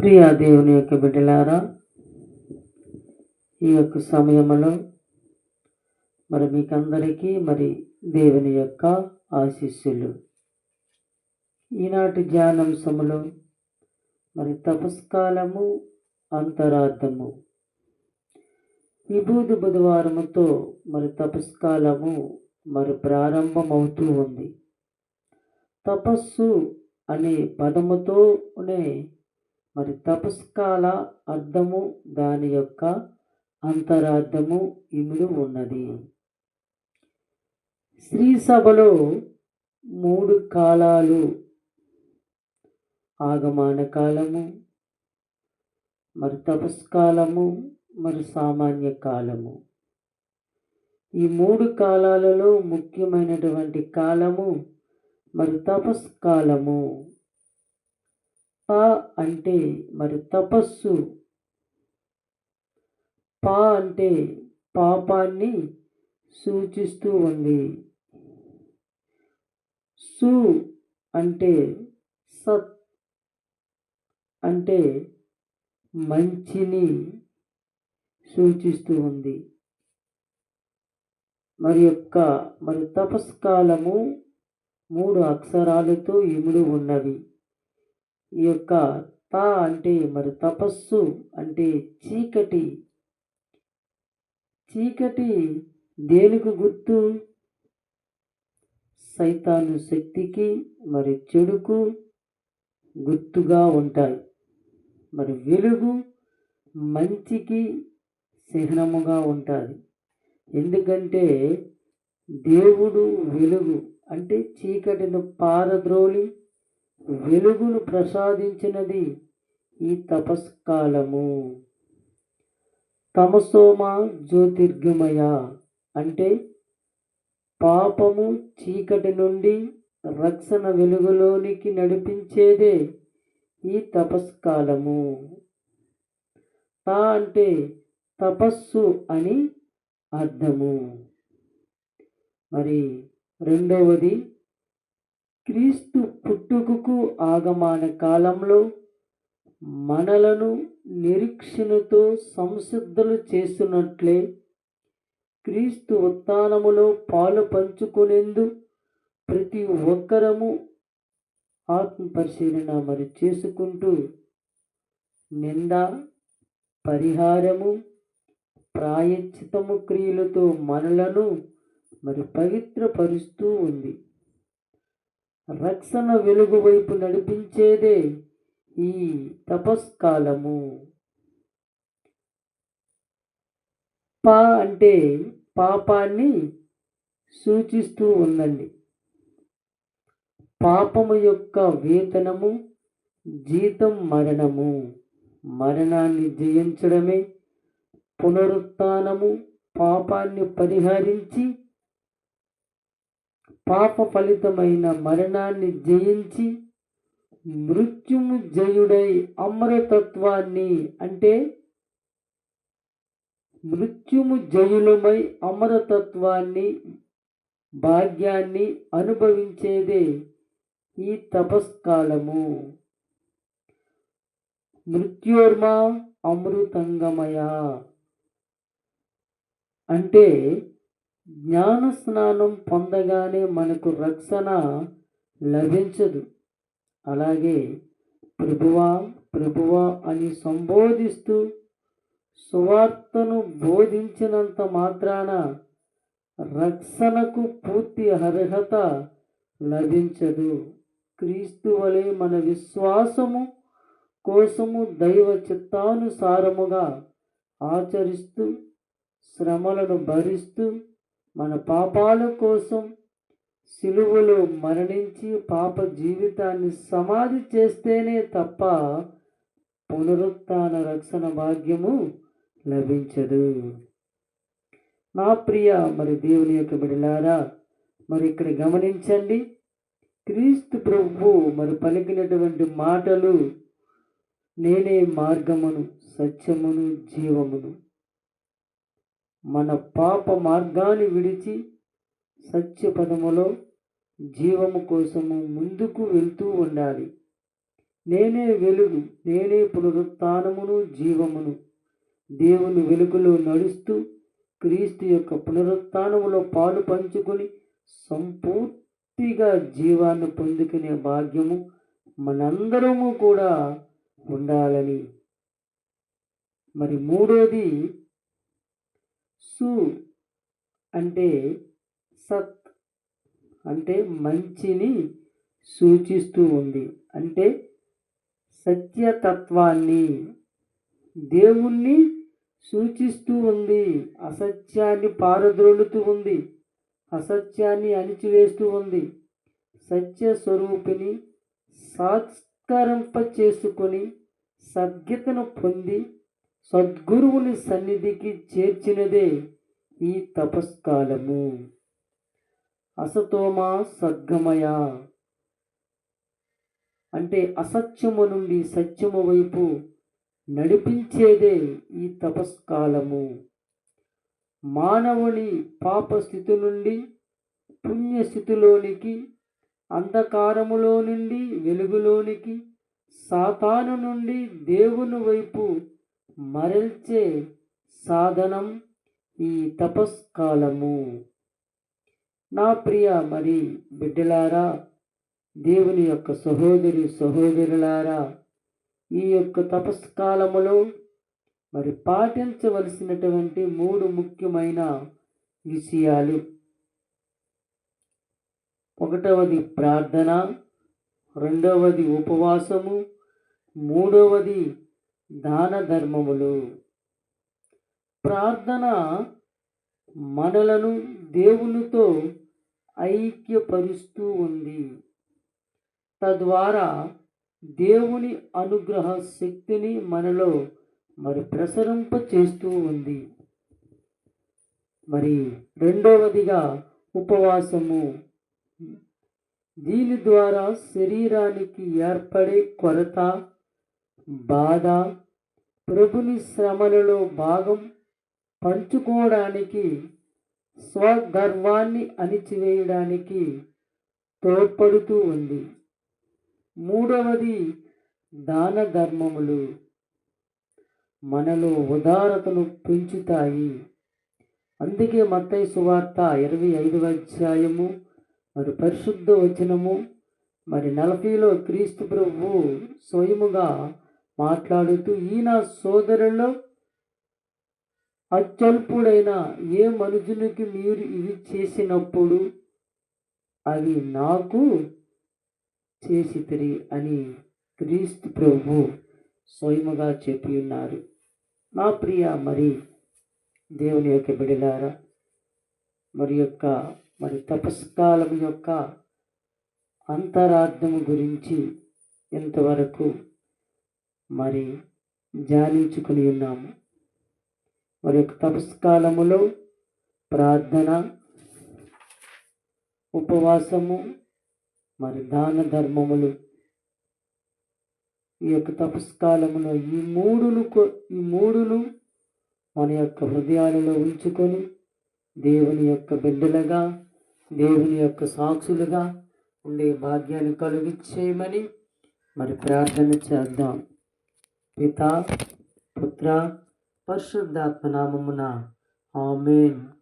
ప్రియ దేవుని యొక్క బిడ్డలారా ఈ యొక్క సమయంలో మరి మీకందరికీ మరి దేవుని యొక్క ఆశీస్సులు. ఈనాటి ధ్యానాంశములో మరి తపస్కాలము అంతరార్థము. విభూతి బుధవారముతో మరి తపస్కాలము మరి ప్రారంభమవుతూ ఉంది. తపస్సు అనే పదముతోనే మరి తపస్కాల అర్థము దాని యొక్క అంతరార్థము ఇమిడి ఉన్నది. శ్రీ సభలో మూడు కాలాలు. ఆగమాన కాలము మరి తపస్కాలము మరి సామాన్య కాలము. ఈ మూడు కాలాలలో ముఖ్యమైనటువంటి కాలము మరి తపస్కాలము. పా అంటే మరి తపస్సు. పా అంటే పాపాన్ని సూచిస్తూ ఉంది. సు అంటే సత్ అంటే మంచిని సూచిస్తూ ఉంది. మరి యొక్క మరి తపస్కాలము మూడు అక్షరాలతో ఇముడు ఉన్నవి. ఈ యొక్క తా అంటే మరి తపస్సు అంటే చీకటి. చీకటి దేనికి గుర్తు? సైతాను శక్తికి మరి చెడుకు గుర్తుగా ఉంటాయి. మరి వెలుగు మంచికి చిహ్నముగా ఉంటుంది. ఎందుకంటే దేవుడు వెలుగు అంటే చీకటిని పారద్రోలి వెలుగును ప్రసాదించినది ఈ తపస్కాలము. తమసోమ జ్యోతిర్గమయ అంటే పాపము చీకటి నుండి రక్షణ వెలుగులోనికి నడిపించేదే ఈ తపస్కాలము. తా అంటే తపస్సు అని అర్థము. మరి రెండవది క్రీస్తు పుట్టుకకు ఆగమాన కాలంలో మనలను నిరీక్షణతో సంసిద్ధులు చేస్తున్నట్లే క్రీస్తు ఉత్థానములో పాలు పంచుకునేందు ప్రతి ఒక్కరము ఆత్మ పరిశీలన మరి చేసుకుంటూ నింద పరిహారము ప్రాయశ్చితము క్రియలతో మనలను మరి పవిత్రపరుస్తూ ఉంది. రక్షణ వెలుగు వైపు నడిపించేదే ఈ తపస్కాలము. పా అంటే పాపాన్ని సూచిస్తూ ఉందండి. పాపము యొక్క వేతనము జీతం మరణము. మరణాన్ని జయించడమే పునరుత్నము పాపాన్ని పరిహరించి పాప ఫలితమైన మరణాన్ని జయించి మృత్యుము జయుడై అమరతత్వాన్ని అంటే మృత్యుము జయులమై అమరతత్వాన్ని భాగ్యాన్ని అనుభవించేదే ఈ తపస్కాలము. మృత్యోర్మ అమృతంగమయ అంటే జ్ఞాన స్నానం పొందగానే మనకు రక్షణ లభించదు. అలాగే ప్రభువా ప్రభువా అని సంబోధిస్తూ సువార్తను బోధించినంత మాత్రాన రక్షణకు పూర్తి అర్హత లభించదు. క్రీస్తు వలె మన విశ్వాసము కోసము దైవ చిత్తానుసారముగా ఆచరిస్తూ శ్రమలను భరిస్తూ మన పాపాల కోసం సిలువలో మరణించి పాప జీవితాన్ని సమాధి చేస్తేనే తప్ప పునరుత్న రక్షణ భాగ్యము లభించదు. నా ప్రియ మరి దేవుని యొక్క బిడలారా మరి ఇక్కడ గమనించండి క్రీస్తు ప్రభు మరి పలికినటువంటి మాటలు నేనే మార్గమును సత్యమును జీవమును. మన పాప మార్గాన్ని విడిచి సత్యపదములో జీవము కోసము ముందుకు వెళ్తూ ఉండాలి. నేనే వెలుగు నేనే పునరుత్నమును జీవమును. దేవుని వెలుగులో నడుస్తూ క్రీస్తు యొక్క పునరుత్నములో పాలు పంచుకొని సంపూర్తిగా జీవాన్ని పొందుకునే భాగ్యము మనందరము కూడా ఉండాలని. మరి మూడోది సు అంటే సత్ అంటే మంచిని సూచిస్తూ ఉంది. అంటే సత్యతత్వాన్ని దేవుణ్ణి సూచిస్తూ ఉంది. అసత్యాన్ని పారద్రోలుతూ ఉంది. అసత్యాన్ని అణిచివేస్తూ ఉంది. సత్య స్వరూపిణి సాత్కరింప చేసుకొని సద్గతను పొంది సద్గురువుని సన్నిధికి చేర్చినదే ఈ తపస్కాలము. అసతోమా సద్గమయ. అంటే అసత్యము నుండి సత్యము వైపు నడిపించేదే ఈ తపస్కాలము. మానవుని పాప స్థితి నుండి పుణ్యస్థితిలోనికి అంధకారములో నుండి వెలుగులోనికి సాతాను నుండి దేవుని వైపు మరల్చే సాధనం ఈ తపస్కాలము. నా ప్రియ మరి బిడ్డలారా దేవుని యొక్క సహోదరి సహోదరులారా ఈ యొక్క తపస్కాలములో మరి పాటించవలసినటువంటి మూడు ముఖ్యమైన విషయాలు. ఒకటవది ప్రార్థన రెండవది ఉపవాసము మూడవది దాన ధర్మములు ప్రార్థన మనలను దేవునితో ఐక్యపరుస్తూ ఉంది. తద్వారా దేవుని అనుగ్రహ శక్తిని మనలో మరి ప్రసరింప చేస్తూ ఉంది. మరి రెండవదిగా ఉపవాసము. దీని ద్వారా శరీరానికి ఏర్పడే కొరత బాధ ప్రభుని శ్రమలలో భాగం పంచుకోవడానికి స్వగర్వాన్ని అణిచివేయడానికి తోడ్పడుతూ ఉంది. మూడవది దాన ధర్మములు మనలో ఉదారతను పెంచుతాయి. అందుకే మత్తయ్య సువార్త ఇరవై ఐదవ అధ్యాయము మరి పరిశుద్ధ వచనము మరి నలభైలో క్రీస్తు ప్రభువు స్వయముగా మాట్లాడుతూ ఈయన సోదరుల్లో అత్యల్పుడైన ఏ మనుషునికి మీరు ఇవి చేసినప్పుడు అవి నాకు చేసితిరి అని క్రీస్తు ప్రభు స్వయముగా చెప్పి ఉన్నారు. నా ప్రియ మరి దేవుని యొక్క బిడలారా మరి యొక్క మరి తపస్కాలం యొక్క అంతరార్థము గురించి ఇంతవరకు మరి ధ్యానించుకుని ఉన్నాము. మరి యొక్క తపస్కాలములో ప్రార్థన ఉపవాసము మరి దాన ధర్మములు ఈ యొక్క తపస్కాలములో ఈ మూడును ఈ మూడును మన యొక్క హృదయాలలో ఉంచుకొని దేవుని యొక్క బిడ్డలుగా దేవుని యొక్క సాక్షులుగా ఉండే భాగ్యాన్ని కలిగించేయమని మరి ప్రార్థన చేద్దాం. पिता पुत्र परशुद्धात्मना परिशुद्धात्मनामुना आमेन।